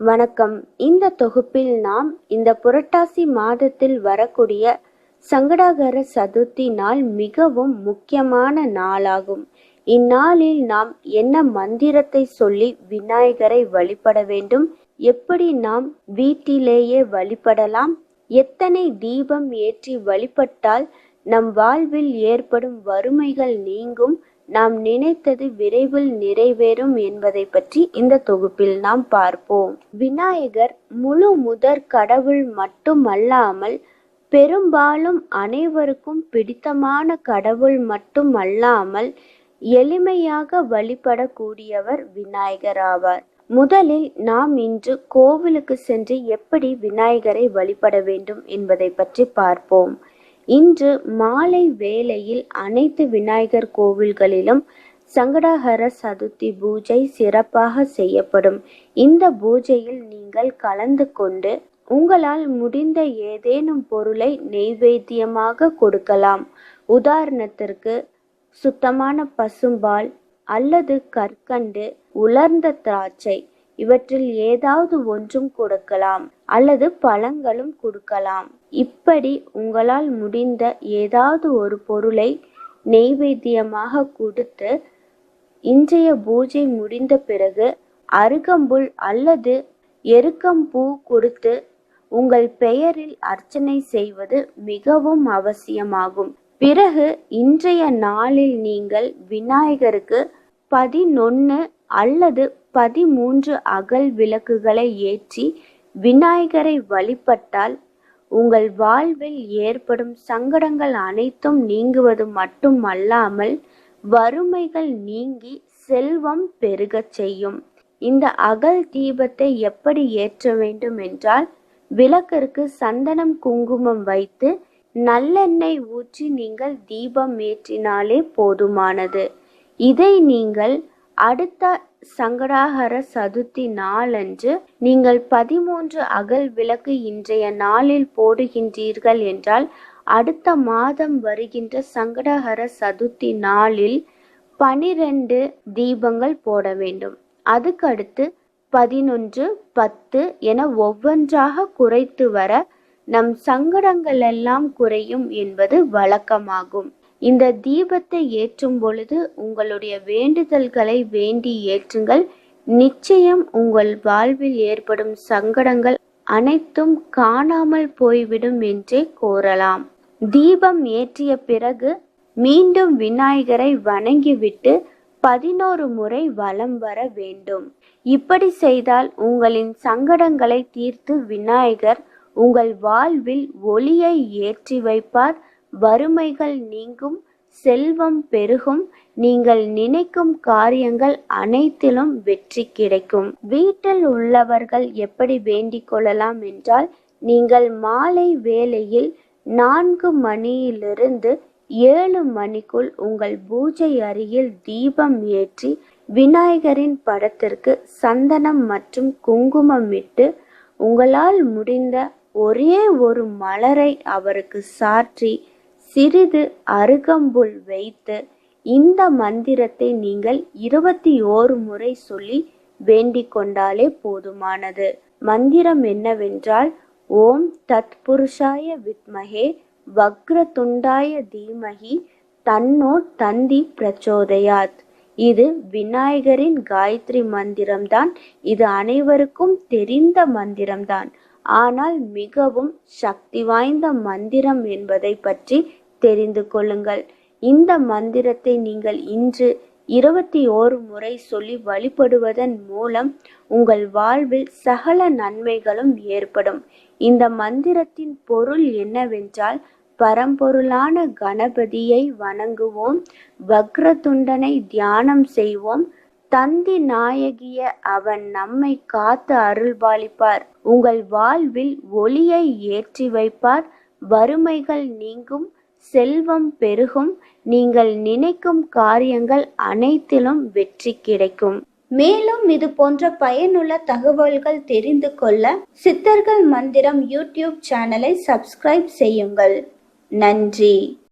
வணக்கம். இந்த தொகுப்பில் நாம் இந்த புரட்டாசி மாதத்தில் வரக்கூடிய சங்கடாகர சதுர்த்தி நாள் மிகவும் முக்கியமான நாளாகும். இந்நாளில் நாம் என்ன மந்திரத்தை சொல்லி விநாயகரை வழிபட வேண்டும்? எப்படி நாம் வீட்டிலேயே வழிபடலாம்? எத்தனை தீபம் ஏற்றி வழிபட்டால் நம் வாழ்வில் ஏற்படும் வறுமைகள் நீங்கும்? நாம் நினைத்தது விரைவில் நிறைவேறும் என்பதை பற்றி இந்த தொகுப்பில் நாம் பார்ப்போம். விநாயகர் முழு முதற் கடவுள் மட்டுமல்லாமல் பெரும்பாலும் அனைவருக்கும் பிடித்தமான கடவுள் மட்டுமல்லாமல் எளிமையாக வழிபடக்கூடியவர் விநாயகர் ஆவார். முதலில் நாம் இன்று கோவிலுக்கு சென்று எப்படி விநாயகரை வழிபட வேண்டும் என்பதை பற்றி பார்ப்போம். இன்று மாலை வேளையில் அனைத்து விநாயகர் கோவில்களிலும் சங்கடஹர சதுர்த்தி பூஜை சிறப்பாக செய்யப்படும். இந்த பூஜையில் நீங்கள் கலந்து கொண்டு உங்களால் முடிந்த ஏதேனும் பொருளை நெய்வேத்தியமாக கொடுக்கலாம். உதாரணத்திற்கு சுத்தமான பசும்பால் அல்லது கற்கண்டு உலர்ந்த திராட்சை இவற்றில் ஏதாவது ஒன்றும் கொடுக்கலாம் அல்லது பழங்களும் கொடுக்கலாம். இப்படி உங்களால் முடிந்த ஏதாவது ஒரு பொருளை நெய்வேத்தியமாக கொடுத்து இன்றைய பூஜை முடிந்த பிறகு அருகம்புல் அல்லது எருக்கம்பூ கொடுத்து உங்கள் பெயரில் அர்ச்சனை செய்வது மிகவும் அவசியமாகும். பிறகு இன்றைய நாளில் நீங்கள் விநாயகருக்கு பதினொன்று அல்லது பதிமூன்று அகல் விளக்குகளை ஏற்றி விநாயகரை வழிபட்டால் உங்கள் வாழ்வில் ஏற்படும் சங்கடங்கள் அனைத்தும் நீங்குவது மட்டுமல்லாமல் வறுமைகள் நீங்கி செல்வம் பெருகச் செய்யும். இந்த அகல் தீபத்தை எப்படி ஏற்ற வேண்டும் என்றால் விளக்கிற்கு சந்தனம் குங்குமம் வைத்து நல்லெண்ணெய் ஊற்றி நீங்கள் தீபம் ஏற்றினாலே போதுமானது. இதை நீங்கள் அடுத்த சங்கடாகர சதுர்த்தி நாளன்று நீங்கள் பதிமூன்று அகல் விளக்கு இன்றைய நாளில் போடுகின்றீர்கள் என்றால் அடுத்த மாதம் வருகின்ற சங்கடஹர சதுர்த்தி நாளில் பனிரெண்டு தீபங்கள் போட வேண்டும். அதுக்கடுத்து பதினொன்று பத்து என ஒவ்வொன்றாக குறைத்து வர நம் சங்கடங்கள் எல்லாம் குறையும் என்பது வழக்கமாகும். இந்த தீபத்தை ஏற்றும் பொழுது உங்களுடைய வேண்டுதல்களை வேண்டி ஏற்றுங்கள். நிச்சயம் உங்கள் வாழ்வில் ஏற்படும் சங்கடங்கள் அனைத்தும் காணாமல் போய்விடும் என்றே கூறலாம். தீபம் ஏற்றிய பிறகு மீண்டும் விநாயகரை வணங்கிவிட்டு பதினோரு முறை வலம் வர வேண்டும். இப்படி செய்தால் உங்களின் சங்கடங்களை தீர்த்து விநாயகர் உங்கள் வாழ்வில் ஒளியை ஏற்றி வைப்பார். வறுமைகள் நீங்கும் செல்வம் பெருகும் நீங்கள் நினைக்கும் காரியங்கள் அனைத்திலும் வெற்றி கிடைக்கும். வீட்டில் உள்ளவர்கள் எப்படி வேண்டிக் கொள்ளலாம் என்றால் நீங்கள் மாலை வேளையில் நான்கு மணியிலிருந்து ஏழு மணிக்குள் உங்கள் பூஜை அருகில் தீபம் ஏற்றி விநாயகரின் படத்திற்கு சந்தனம் மற்றும் குங்குமம் இட்டு உங்களால் முடிந்த ஒரே ஒரு மலரை அவருக்கு சாற்றி சிறிது அருகம்புல் வைத்து இந்த மந்திரத்தை நீங்கள் இருபத்தி ஓரு முறை சொல்லி வேண்டிக் கொண்டாலே போதுமானது. மந்திரம் என்னவென்றால் ஓம் தத் புருஷாய வித்மகே வக்ரதுண்டாய தீமகி தன்னோ தந்தி பிரச்சோதயாத். இது விநாயகரின் காயத்ரி மந்திரம்தான். இது அனைவருக்கும் தெரிந்த மந்திரம்தான். ஆனால் மிகவும் சக்தி வாய்ந்த மந்திரம் என்பதை பற்றி தெரிந்து கொள்ளுங்கள். இந்த மந்திரத்தை நீங்கள் இன்று இருபத்தி ஓரு முறை சொல்லி வழிபடுவதன் மூலம் உங்கள் வாழ்வில் சகல நன்மைகளும் ஏற்படும். இந்த மந்திரத்தின் பொருள் என்னவென்றால் பரம்பொருளான கணபதியை வணங்குவோம் வக்ரதுண்டனை தியானம் செய்வோம் தந்தி நாயகிய அவன் நம்மை காத்து அருள்பாலிப்பார். உங்கள் வாழ்வில் ஒளியை ஏற்றி வைப்பார் வறுமைகள் நீங்கும் செல்வம் பெருகும் நீங்கள் நினைக்கும் காரியங்கள் அனைத்திலும் வெற்றி கிடைக்கும். மேலும் இது போன்ற பயனுள்ள தகவல்கள் தெரிந்து கொள்ள சித்தர்கள் மந்திரம் யூடியூப் சேனலை சப்ஸ்கிரைப் செய்யுங்கள். நன்றி.